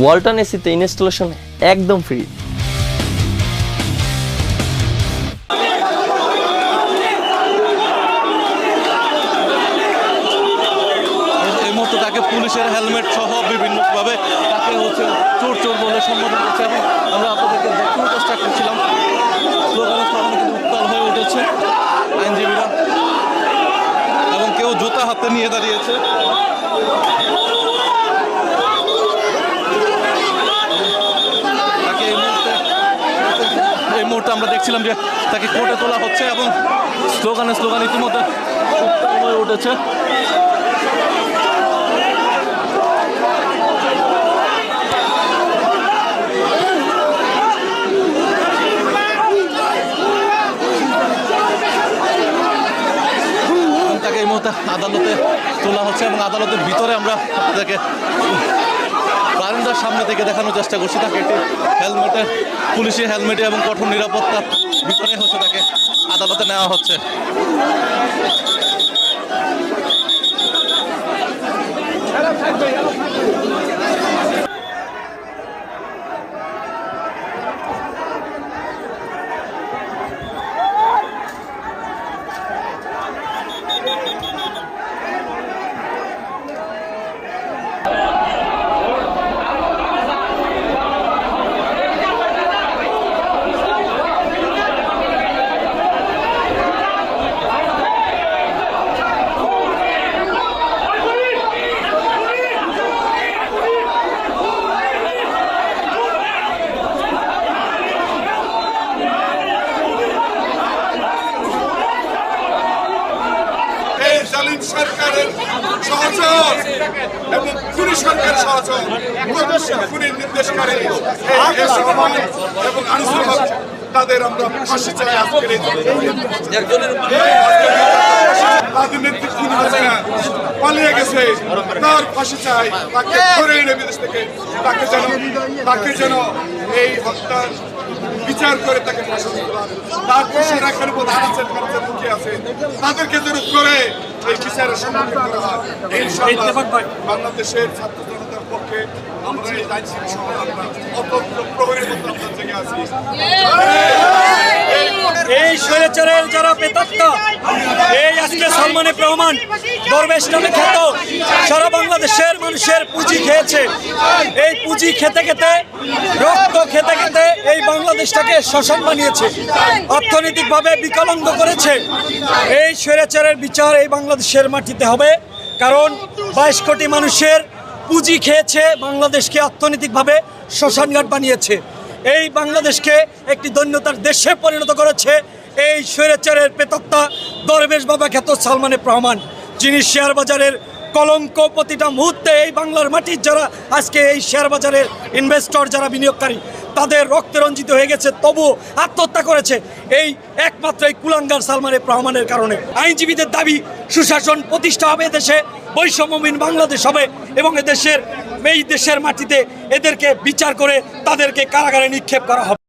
ওয়ালটন এসিতে ইনস্টলেশন একদম ফ্রি। তাকে পুলিশের হেলমেট সহ বিভিন্নভাবে তাকে হচ্ছে চোর চোর বলে সম্বোধন করছে এবং আমরা আপনাদেরকে দেখানোর চেষ্টা করছিলাম। স্লোগানে স্লোগানে কিন্তু উত্তাল হয়ে উঠেছে আইনজীবীরা। এবং কেউ জুতা হাতে নিয়ে দাঁড়িয়েছে তাকে এই মুহূর্তে এই মুহূর্তে আমরা দেখছিলাম যে তাকে কোর্টে তোলা হচ্ছে এবং স্লোগানে স্লোগান ইতিমধ্যে হয়ে উঠেছে। তাকে এই মুহূর্তে আদালতে তোলা হচ্ছে এবং আদালতের ভিতরে আমরা আপনাদেরকে বারান্দার সামনে থেকে দেখানোর চেষ্টা করছি তাকে একটি হেলমেটে, পুলিশের হেলমেটে এবং কঠোর নিরাপত্তার ভিতরে হচ্ছে তাকে আদালতে নেওয়া হচ্ছে এই জালিম সরকারের সহচর এবং খুনি সরকারের সহচর খুনির নির্দেশকারী এবং আনিসুল হক তাদের আমরা ফাঁসি চাই আজকের এই তাদের নেতৃত্ব পালিয়ে গেছে। তার ফাঁসি চাই, তাকে ধরে এনে বিদেশ থেকে তাকে যেন তাকে যেন এই হত্যার বিচার করে তাকে ফাঁসি তার খুশির একের মধ্যে আছেন মানুষের মুখে আছে। তাদেরকে যেন করে এই বিচারের সম্মুখীন করা হয় বাংলাদেশের ছাত্র জনতার পক্ষে আমরা এই আইনশৃঙ্খলা আমরা অতন্ত্র প্রহরীর মতো আমরা জেগে আছি। এই স্বৈরাচারের যারা প্রেতাত্মা এই প্রমাণ। দরবেশ নামে খ্যাত। সারা বাংলাদেশের মানুষের পুঁজি খেয়েছে। এই পুঁজি খেতে খেতে, রক্ত খেতে খেতে এই বাংলাদেশটাকে শ্মশান বানিয়েছে। অর্থনৈতিকভাবে বিকলাঙ্গ করেছে। এই স্বৈরাচারের বিচার এই বাংলাদেশের মাটিতে হবে। কারণ বাইশ কোটি মানুষের পুঁজি খেয়েছে, বাংলাদেশকে অর্থনৈতিকভাবে শ্মশানঘাট বানিয়েছে। এই বাংলাদেশকে একটি দৈন্যতার দেশে পরিণত করেছে। এই স্বৈরাচারের প্রেতত্তা দরবেশ বাবা খ্যাত সালমানে রহমান যিনি শেয়ার বাজারের কলঙ্ক প্রতিটা মুহূর্তে এই বাংলার মাটির যারা আজকে এই শেয়ার বাজারের ইনভেস্টর যারা বিনিয়োগকারী, তাদের রক্তে রঞ্জিত হয়ে গেছে তবু আত্মহত্যা করেছে এই একমাত্র এই কুলাঙ্গার সালমানে রহমানের কারণে। আইনজীবীদের দাবি, সুশাসন প্রতিষ্ঠা হবে দেশে বৈষম্যহীন বাংলাদেশ হবে এবং এদেশের, এই দেশের মাটিতে এদেরকে বিচার করে তাদেরকে কারাগারে নিক্ষেপ করা হবে।